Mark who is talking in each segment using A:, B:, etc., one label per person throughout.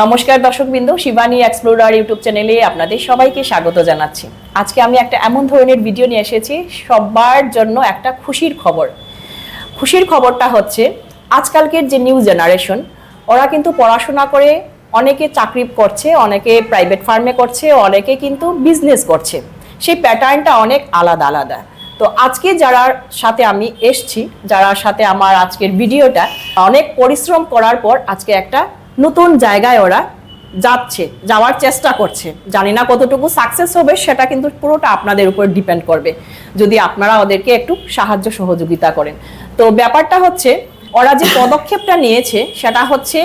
A: নমস্কার দর্শকবৃন্দ, Shivani explorer YouTube চ্যানেলে আপনাদের সবাইকে স্বাগত জানাচ্ছি। আজকে আমি একটা এমন ধরনের ভিডিও নিয়ে এসেছি, সবার জন্য একটা খুশির খবর। খুশির খবরটা হচ্ছে, আজকালকের যে নিউ জেনারেশন, ওরা কিন্তু পড়াশোনা করে অনেকে চাকরি করছে, অনেকে প্রাইভেট ফার্মে করছে, অনেকে কিন্তু বিজনেস করছে। সেই প্যাটার্নটা অনেক আলাদা আলাদা। তো আজকে যারা সাথে আমি এসছি, যারা সাথে আমার আজকের ভিডিওটা, অনেক পরিশ্রম করার পর আজকে একটা নতুন জায়গায় ওরা যাচ্ছে, যাওয়ার চেষ্টা করছে। জানি না কতটুকু সাকসেস হবে, সেটা কিন্তু পুরোটা আপনাদের উপর ডিপেন্ড করবে। যদি আপনারা ওদেরকে একটু সাহায্য সহযোগিতা করেন। তো ব্যাপারটা হচ্ছে, ওরা যে পদক্ষেপটা নিয়েছে, সেটা হচ্ছে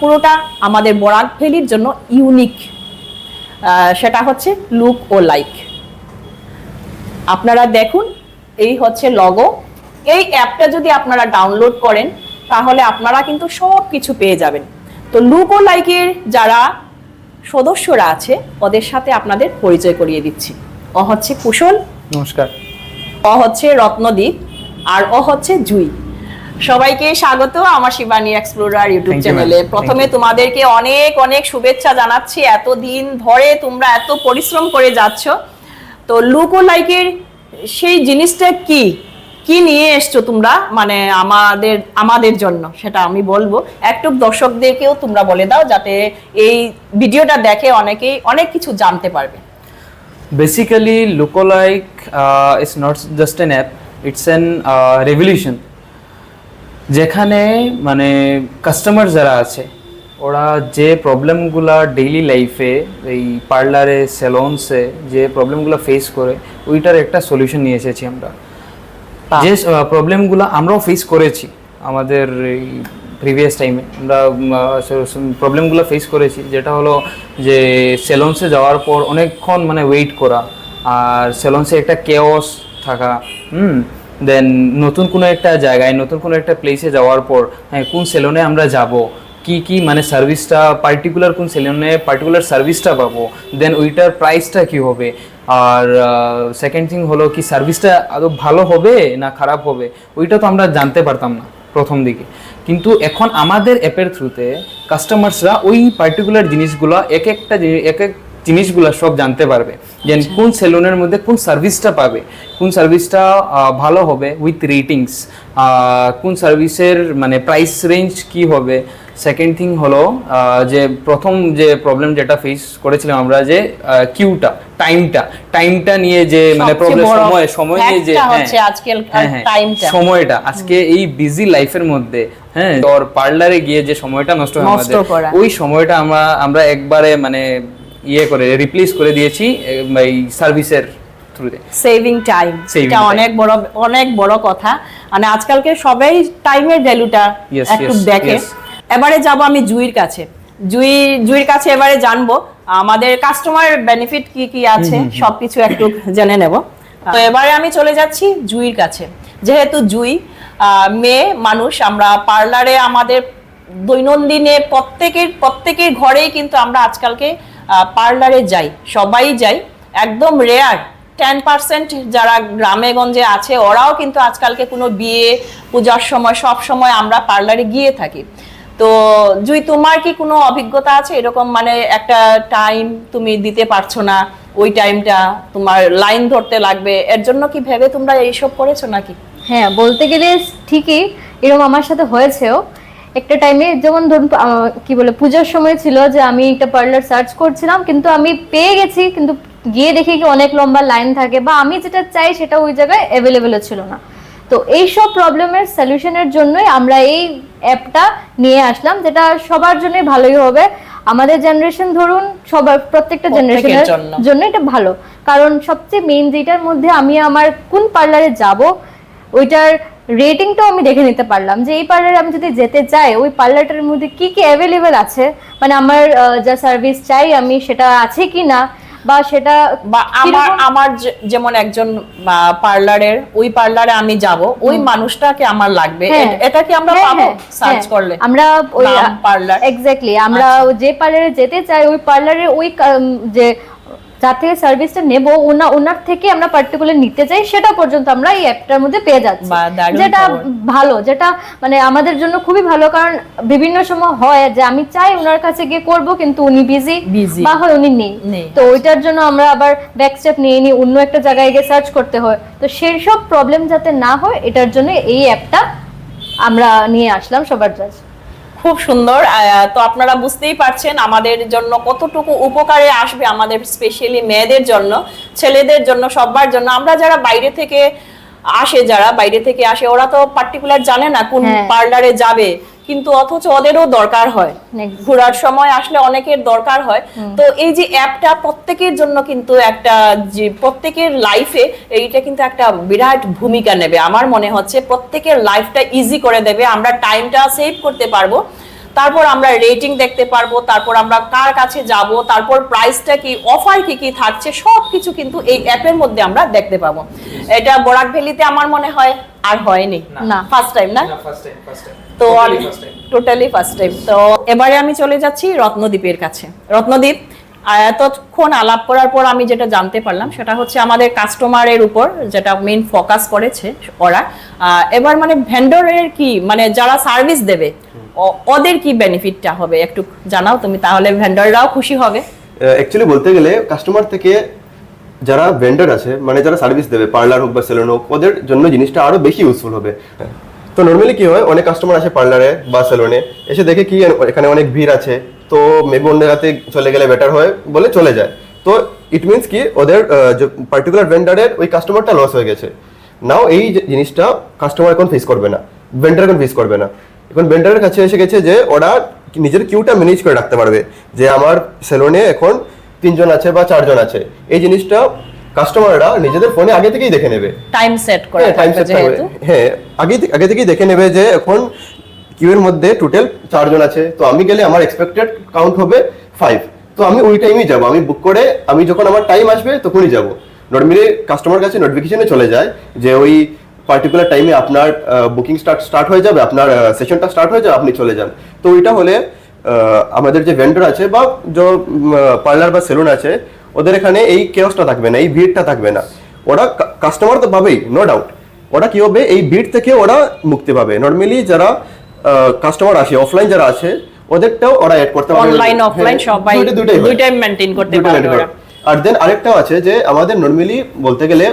A: পুরোটা আমাদের বরাক ভ্যালির জন্য ইউনিক সেটা হচ্ছে লুক ও লাইক আপনারা দেখুন, এই হচ্ছে লগো এই অ্যাপটা যদি আপনারা ডাউনলোড করেন, তাহলে আপনারা কিন্তু সব কিছু পেয়ে যাবেন। তো লুক ও লাইকের যারা সদস্যরা আছে ওদের সাথে আপনাদের পরিচয় করিয়ে দিচ্ছি। ও হচ্ছে কুশল
B: নমস্কার।
A: ও হচ্ছে রত্নদীপ আর ও হচ্ছে জুই। সবাইকে স্বাগত আমার শিবানী এক্সপ্লোরার ইউটিউব চ্যানেলে। প্রথমে তোমাদেরকে অনেক অনেক শুভেচ্ছা জানাচ্ছি। এতদিন ধরে তোমরা এত পরিশ্রম করে যাচ্ছ। তো লুক লাইকের সেই জিনিসটা কি? কি নিয়ে এসছো তোমরা? মানে আমাদের আমাদের জন্য, সেটা আমি বলব। একটু দর্শকদেরকেও তোমরা বলে দাও, যাতে এই ভিডিওটা দেখে অনেকেই অনেক কিছু জানতে পারবে।
B: Basically লুকোলাইক it's not just an app it's an revolution যেখানে মানে কাস্টমার যারা আছে, ওরা যে প্রবলেমগুলা ডেইলি লাইফে এই পার্লারে সেলন্সে যে প্রবলেমগুলো ফেস করে, ওইটার একটা সলিউশন নিয়ে এসেছি আমরা। যে প্রবলেমগুলো আমরাও ফেস করেছি আমাদের এই প্রিভিয়াস টাইমে আমরা প্রবলেমগুলো ফেস করেছি। যেটা হলো যে সেলন্সে যাওয়ার পর অনেকক্ষণ মানে ওয়েট করা। আর সেলন্সে একটা কেওস থাকা। হুম? দেন নতুন কোনো একটা জায়গায়, নতুন কোনো একটা প্লেসে যাওয়ার পর হ্যাঁ কোন সেলনে আমরা যাব? কি কি মানে সার্ভিসটা পার্টিকুলার কোন সেলুনে পার্টিকুলার সার্ভিসটা পাবো? দেন ওইটার প্রাইসটা কি হবে? আর সেকেন্ড থিং হলো কি সার্ভিসটা আদৌ ভালো হবে না খারাপ হবে? ওইটা তো আমরা জানতে পারতাম না প্রথম দিকে। কিন্তু এখন আমাদের অ্যাপের থ্রুতে কাস্টমার্সরা ওই পার্টিকুলার জিনিসগুলো এক একটা এক এক জিনিসগুলো সব জানতে পারবে। যে কোন সেলুনের মধ্যে কোন সার্ভিসটা পাবে? কোন সার্ভিসটা ভালো হবে উইথ রেটিংস কোন সার্ভিসের মানে প্রাইস রেঞ্জ কি হবে? সেকেন্ড থিং হলো যে প্রথম যে প্রবলেম যেটা ফেস করেছিলাম আমরা যে কিউটা টাইমটা টাইমটা নিয়ে যে মানে প্রবলেম সময় সময় নিয়ে যে হ্যাঁ, হ্যাঁ, হ্যাঁ,
A: টাইমটা।
B: সময়টা আজকে এই বিজি লাইফের মধ্যে হ্যাঁ ওর পার্লারে গিয়ে যে সময়টা নষ্ট হয় আমাদের ওই সময়টা আমরা আমরা একবারে মানে ইয়ে করে রিপ্লেস করে দিয়েছি এই সার্ভিসের থ্রুতে
A: সেভিং টাইম এটা অনেক বড় অনেক বড় কথা। মানে আজকালকে সবাই টাইমের ভ্যালুটা একটু দেখে. এবারে যাব আমি জুইর কাছে। জুই জুইর কাছে এবারে জানব আমাদের কাস্টমার বেনিফিট কি কি আছে সবকিছু একটু জেনে নেব। তো এবারে আমি চলে যাচ্ছি জুইর কাছে। যেহেতু জুই মেয়ে মানুষ আমরা পার্লারে আমাদের দৈনন্দিনে প্রত্যেকের প্রত্যেকের ঘরেই কিন্তু আমরা আজকালকে পার্লারে যাই সবাই যাই। একদম রেয়ার টেন পার্সেন্ট যারা গ্রামে গঞ্জে আছে ওরাও কিন্তু আজকালকে কোনো বিয়ে পূজার সময় সব সময় আমরা পার্লারে গিয়ে থাকি। তো জুই, তোমার কি কোনো অভিজ্ঞতা আছে? এরকম মানে একটা টাইম তুমি দিতে পারছ না, ওই টাইমটা তোমার লাইন ধরতে লাগবে, এর জন্য কি ভেবে তোমরা এইসব করেছ নাকি?
C: হ্যাঁ বলতে গেলে ঠিকই, এরকম আমার সাথে হয়েছেও। একটা টাইমে যেমন ধরুন কি বলে, পূজার সময় ছিল যে আমি একটা পার্লার সার্চ করছিলাম, কিন্তু আমি পেয়ে গেছি, কিন্তু গিয়ে দেখি কি অনেক লম্বা লাইন থাকে, বা আমি যেটা চাই সেটা ওই জায়গায় অ্যাভেলেবেল ছিল না। তো এই সব প্রবলেমের সলিউশনের জন্যই আমরা এই অ্যাপটা নিয়ে আসলাম যেটা সবার জন্যই ভালোই হবে। আমাদের জেনারেশন ধরুন সবার প্রত্যেকটা জেনারেশনের
A: জন্য।
C: জন্য এটা ভালো। কারণ সবচেয়ে মেইন যেটার মধ্যে আমি আমার কোন পার্লারে যাব ওইটার রেটিংটাও আমি দেখে নিতে পারলাম যে এই পার্লারে আমি যদি যেতে চাই ওই পার্লারটার মধ্যে কি কি অ্যাভেলেবেল আছে? মানে আমার যা সার্ভিস চাই আমি সেটা আছে কি না বা সেটা
A: বা আমার আমার যেমন একজন পার্লারের ওই পার্লারে আমি যাব ওই মানুষটাকে আমার লাগবে
C: হ্যাঁ।
A: এটা কি আমরা
C: হ্যাঁ,
A: পাবো সার্চ
C: হ্যাঁ।
A: করলে
C: আমরা ওই
A: পার্লার
C: এক্স্যাক্টলি আমরা
A: আচ্ছা।
C: যে পার্লারে যেতে চাই ওই পার্লারে ওই যে যার থেকে সার্ভিসটা নেব ওনা ওনার থেকে আমরা পার্টিকুলার নিতে চাই সেটা পর্যন্ত আমরা এই অ্যাপটার মধ্যে পেয়ে যাচ্ছি। যেটা ভালো যেটা মানে আমাদের জন্য খুবই ভালো কারণ বিভিন্ন সময় হয় যে আমি চাই ওনার কাছে গিয়ে করব কিন্তু উনি বিজি বা হয় উনি নেই। তো ওইটার জন্য আমরা আবার ব্যাক স্টেপ নিয়ে নিই অন্য একটা জায়গায় গিয়ে সার্চ করতে হয়। তো সেই সব প্রবলেম যাতে না হয় এটার জন্য এই অ্যাপটা আমরা নিয়ে আসলাম সবার কাছে।
A: খুব সুন্দর। তো আপনারা বুঝতেই পারছেন আমাদের জন্য কতটুকু উপকারে আসবে আমাদের স্পেশালি মেয়েদের জন্য, ছেলেদের জন্য সবার জন্য। আমরা যারা বাইরে থেকে আসে যারা বাইরে থেকে আসে ওরা তো পার্টিকুলার জানে না কোন
C: হ্যাঁ।
A: পার্লারে যাবে কিন্তু অথচ ওদেরও দরকার হয়। ঘোরার সময় আসলে অনেকের দরকার হয়। তো এই যে অ্যাপটা প্রত্যেকের জন্য কিন্তু একটা যে প্রত্যেকের লাইফে এইটা কিন্তু একটা বিরাট ভূমিকা নেবে। আমার মনে হচ্ছে প্রত্যেকের লাইফটা ইজি করে দেবে। আমরা টাইমটা সেভ করতে পারব। তারপর আমরা রেটিং দেখতে পারব তারপর আমরা কার কাছে যাব তারপর প্রাইসটা কি অফার কি কি থাকছে সব কিছু কিন্তু এই অ্যাপের মধ্যে আমরা দেখতে পাবো। এটা বরাক ভ্যালিতে আমার মনে হয় আর হয়নি।
C: না।
A: ফার্স্ট টাইম না?
B: ফার্স্ট টাইম ফার্স্ট টাইম
A: তো টোটালি ফার্স্ট টাইম তো এবারে আমি চলে যাচ্ছি রত্নদ্বীপের কাছে। রত্নদ্বীপ এতক্ষণ আলাপ করার পর আমি যেটা জানতে পারলাম সেটা হচ্ছে আমাদের কাস্টমারের উপর যেটা মেইন ফোকাস করেছে ওরা। এবার মানে ভেন্ডরের কি মানে যারা সার্ভিস দেবে ওদের কি বেনিফিটটা হবে? একটু জানাও তুমি, তাহলে ভেন্ডররাও খুশি হবে।
D: অ্যাকচুয়ালি বলতে গেলে কাস্টমার থেকে যারা ভেন্ডার আছে মানে যারা সার্ভিস দেবে পার্লার হোক বা সেলুন হোক, ওদের জন্য জিনিসটা আরও বেশি ইউজফুল হবে। তো নর্মালি কি হয়, অনেক কাস্টমার আসে পার্লারে বা সেলুনে এসে দেখে কি এখানে অনেক ভিড় আছে। তো মেবি অন্য জায়গাতে চলে গেলে বেটার হয় বলে চলে যায়। তো ইট মিনস কি, ওদের পার্টিকুলার ভেন্ডারের ওই কাস্টমারটা লস হয়ে গেছে। নাও এই জিনিসটা কাস্টমার এখন ফেস করবে না ভেন্ডার এখন ফেস করবে না। এখন ভেন্ডারের কাছে এসে গেছে যে ওরা নিজের কিউটা ম্যানেজ করে রাখতে পারবে যে আমার সেলুনে এখন তিনজন আছে বা চারজন আছে। এই জিনিসটা কাস্টমাররা নিজেদের ফোনে আগে থেকেই দেখে নেবে।
A: টাইম সেট করা
D: হ্যাঁ টাইম সেট
A: যেহেতু।
D: হ্যাঁ আগে আগে থেকেই দেখে নেবে যে এখন কিউ এর মধ্যে টোটাল চারজন আছে। তো আমি গেলে আমার এক্সপেক্টেড কাউন্ট হবে ফাইভ তো আমি ওই টাইমেই যাব। আমি বুক করে আমি যখন আমার টাইম আসবে তখনই যাব। নর্মালি কাস্টমার কাছে নোটিফিকেশনে চলে যায় যে ওই পার্টিকুলার টাইমে আপনার বুকিং স্টার্ট স্টার্ট হয়ে যাবে আপনার সেশনটা স্টার্ট হয়ে যাবে আপনি চলে যান। তো ওইটা হলে আমাদের যে ভেন্ডর আছে বা যে পার্লার বা সেলুন আছে ওদের এখানে এই কেওসটা থাকবে না এই ভিড়টা থাকবে না। ওরা কাস্টমার তো পাবেই নো ডাউট ওরা কি হবে এই ভিড় থেকে ওরা মুক্তি পাবে। নর্মালি যারা কাস্টমার আসে অফলাইন যারা আছে ওদেরটাও ওরা অ্যাড করতে পারবে।
A: অনলাইন অফলাইন
D: হ্যাঁ,
A: সবাই
D: দুইটাই হয়।
A: দুইটাই মেনটেন করতে পারবে।
D: আর দেন আরেকটাও আছে যে আমাদের নর্মালি বলতে গেলে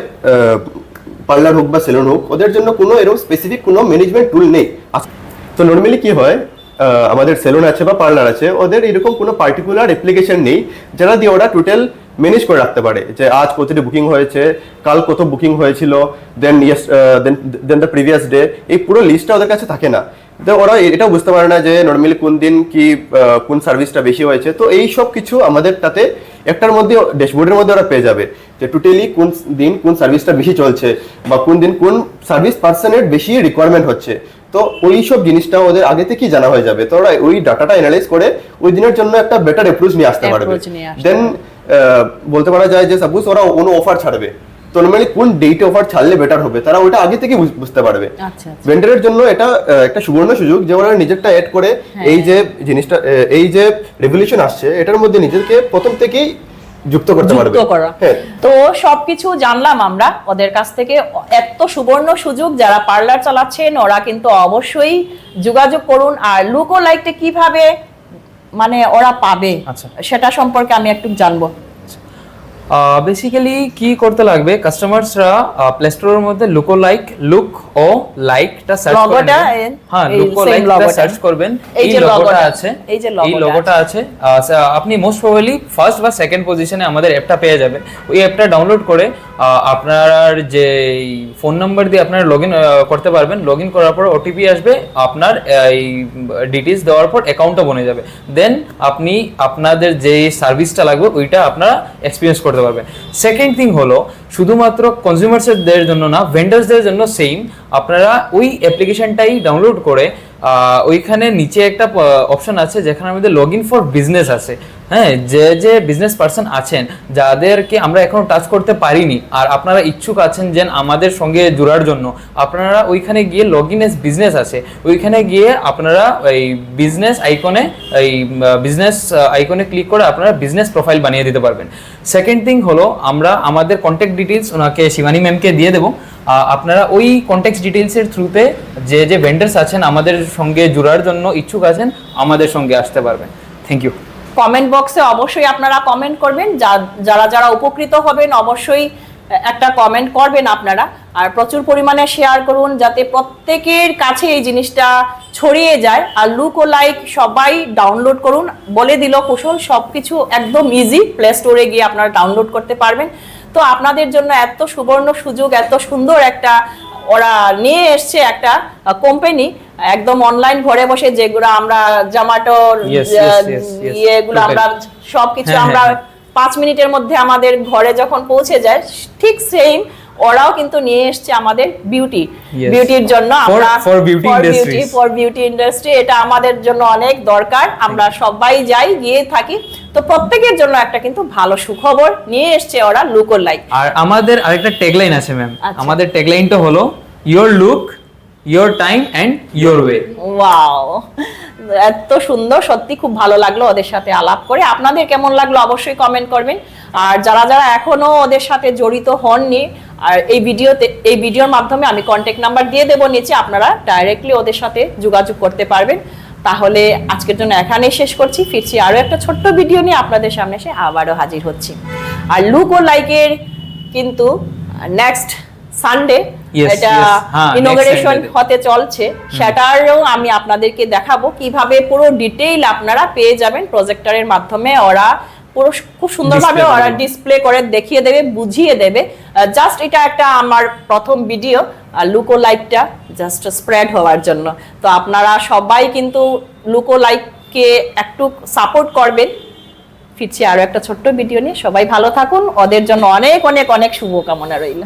D: পার্লার হোক বা সেলুন হোক, ওদের জন্য কোনো এরকম স্পেসিফিক কোনো ম্যানেজমেন্ট টুল নেই। তো নর্মালি কি হয় আমাদের সেলুন আছে বা পার্লার আছে, ওদের এরকম কোনো পার্টিকুলার অ্যাপ্লিকেশন নেই, যারা দিয়ে ওরা টোটাল ম্যানেজ করে রাখতে পারে। যে আজ কতটি বুকিং হয়েছে, কাল কত বুকিং হয়েছিল then yes then then the previous day এই পুরো লিস্টটা ওদের কাছে থাকে না। তো ওরা এটাও বুঝতে পারে না যে নর্মালি কোন দিন কি কোন সার্ভিসটা বেশি হয়েছে। তো এই সব কিছু আমাদের তাতে একটার মধ্যে ড্যাশবোর্ডের মধ্যে ওরা পেয়ে যাবে যে টোটালি কোন দিন কোন সার্ভিসটা বেশি চলছে বা কোন দিন কোন সার্ভিস পার্সনের বেশি রিকোয়ারমেন্ট হচ্ছে। তো ওই সব জিনিসটা ওদের আগে থেকেই জানা হয়ে যাবে। তো ওরা ওই ডাটাটা অ্যানালাইজ করে ওই দিনের জন্য একটা বেটার অ্যাপ্রোচ নিয়ে আসতে পারবে। দেন বলতে পারা যায় যে সাপোজ ওরা কোনো অফার ছাড়বে। তো নর্মালি কোন ডেটে অফার ছাড়লে বেটার হবে? তারা ওইটা আগে থেকে বুঝতে পারবে।
A: আচ্ছা আচ্ছা।
D: ভেন্ডারের জন্য এটা একটা সুবর্ণ সুযোগ যে ওরা নিজেরটা অ্যাড করে
A: হ্যাঁ।
D: এই যে জিনিসটা এই যে রেভলিউশন আসছে এটার মধ্যে নিজেকে প্রথম থেকেই যুক্ত করতে পারবে। হ্যাঁ।
A: তো সবকিছু জানলাম আমরা ওদের কাছ থেকে। এত সুবর্ণ সুযোগ যারা পার্লার চালাচ্ছেন ওরা কিন্তু অবশ্যই যোগাযোগ করুন। আর লুকো লাইকটা কীভাবে মানে ওরা পাবে
B: আচ্ছা।
A: সেটা সম্পর্কে আমি একটু জানব।
B: বেসিক্যালি কি করতে লাগবে? কাস্টমার্সরা প্লে স্টোরের মধ্যে লুকো লাইক লুক ও লাইকটা সার্চ
A: করবেন
B: হ্যাঁ লুকো
A: লাইক
B: লাইকটা। সার্চ করবেন।
A: এই যে
B: লোগোটা আছে।
A: এই যে
B: লোগোটা আছে। আপনি মোস্ট প্রবাবলি ফার্স্ট বা সেকেন্ড পজিশনে আমাদের অ্যাপটা পেয়ে যাবে ওই অ্যাপটা ডাউনলোড করে আপনার যে ফোন নাম্বার দিয়ে আপনারা লগ করতে পারবেন। লগ করার পর ওটিপি আসবে, আপনার এই ডিটেলস দেওয়ার পর অ্যাকাউন্টটা বনে যাবে। দেন আপনি আপনাদের যে সার্ভিসটা লাগবে, ওইটা আপনারা এক্সপিরিয়েন্স করতে পারবেন। সেকেন্ড থিং হলো, শুধুমাত্র কনজিউমার্সদের জন্য না ভেন্ডার্সদের জন্য সেম আপনারা ওই অ্যাপ্লিকেশনটাই ডাউনলোড করে ওইখানে নিচে একটা অপশন আছে যেখানে আমাদের লগ ইন ফর বিজনেস আছে। হ্যাঁ যে যে বিজনেস পার্সন আছেন, যাদেরকে আমরা এখনও টাচ করতে পারিনি, আর আপনারা ইচ্ছুক আছেন যে আমাদের সঙ্গে জোড়ার জন্য, আপনারা ওইখানে গিয়ে লগ ইন এস বিজনেস আছে। ওইখানে গিয়ে আপনারা এই বিজনেস আইকনে এই বিজনেস আইকনে ক্লিক করে আপনারা বিজনেস প্রোফাইল বানিয়ে দিতে পারবেন। সেকেন্ড থিং হলো, আমরা আমাদের কন্ট্যাক্ট ডিটেলস ওনাকে শিবানী ম্যামকে দিয়ে দেবো। আপনারা ওই কন্ট্যাক্ট ডিটেলসের থ্রুতে যে যে ভেন্ডার্স আছেন, আমাদের সঙ্গে জোড়ার জন্য ইচ্ছুক আছেন, আমাদের সঙ্গে আসতে পারবেন। থ্যাংক ইউ
A: কমেন্ট বক্সে অবশ্যই আপনারা কমেন্ট করবেন। যারা যারা উপকৃত হবেন, অবশ্যই একটা কমেন্ট করবেন আপনারা। আর প্রচুর পরিমাণে শেয়ার করুন, যাতে প্রত্যেকের কাছে এই জিনিসটা ছড়িয়ে যায়। আর লুক ও লাইক সবাই ডাউনলোড করুন। বলে দিল কুশল, সবকিছু একদম ইজি প্লে স্টোরে গিয়ে আপনারা ডাউনলোড করতে পারবেন। তো আপনাদের জন্য এত সুবর্ণ সুযোগ এত সুন্দর একটা ওরা নিয়ে এসছে একটা কোম্পানি একদম অনলাইন ঘরে বসে যেগুলো আমরা
B: yes.
A: ইয়েগুলো আমরা সবকিছু
B: হ্যাঁ,
A: আমরা
B: হ্যাঁ,
A: পাঁচ মিনিটের মধ্যে আমাদের ঘরে যখন পৌঁছে যায় ঠিক সেম ওরাও কিন্তু নিয়ে এসছে আমাদের বিউটি বিউটির জন্য আমরা
B: for beauty.
A: For beauty industry এটা আমাদের জন্য অনেক দরকার। আমরা সবাই যাই গিয়ে থাকি। তো প্রত্যেকের জন্য একটা কিন্তু ভালো সুখবর নিয়ে এসছে ওরা লুক লাইক
B: আর আমাদের আরেকটা ট্যাগলাইন আছে ম্যাম
A: আমাদের
B: আমাদের ট্যাগলাইনটা হলো your look your time and your way
A: wow এত সুন্দর, সত্যি খুব ভালো লাগল ওদের সাথে আলাপ করে। আপনাদের কেমন লাগল অবশ্যই কমেন্ট করবেন। আর যারা যারা এখনও ওদের সাথে জড়িত হননি, আর এই ভিডিওতে, এই ভিডিওর মাধ্যমে আমি কন্ট্যাক্ট নাম্বার দিয়ে দেবো নিচে, আপনারা ডাইরেক্টলি ওদের সাথে যোগাযোগ করতে পারবেন। তাহলে আজকের জন্য এখানেই শেষ করছি। ফিরছি আরও একটা ছোট্ট ভিডিও নিয়ে আপনাদের সামনে এসে আবারও হাজির হচ্ছি। আর লুক ও লাইকের কিন্তু নেক্সট সানডে এটা
B: yes, হ্যাঁ,
A: ইনোগ্রেশন হতে চলছে। সেটারও আমি আপনাদেরকে দেখাবো কীভাবে পুরো ডিটেইল আপনারা পেয়ে যাবেন প্রজেক্টরের মাধ্যমে। ওরা পুরো খুব সুন্দরভাবে ওরা ডিসপ্লে করে দেখিয়ে দেবে বুঝিয়ে দেবে। জাস্ট এটা একটা আমার প্রথম ভিডিও লুকো লাইকটা জাস্ট স্প্রেড হওয়ার জন্য। তো আপনারা সবাই কিন্তু লুকো লাইককে একটু সাপোর্ট করবেন। ফিরছি আরও একটা ছোট্ট ভিডিও নিয়ে। সবাই ভালো থাকুন। ওদের জন্য অনেক অনেক অনেক শুভকামনা রইল।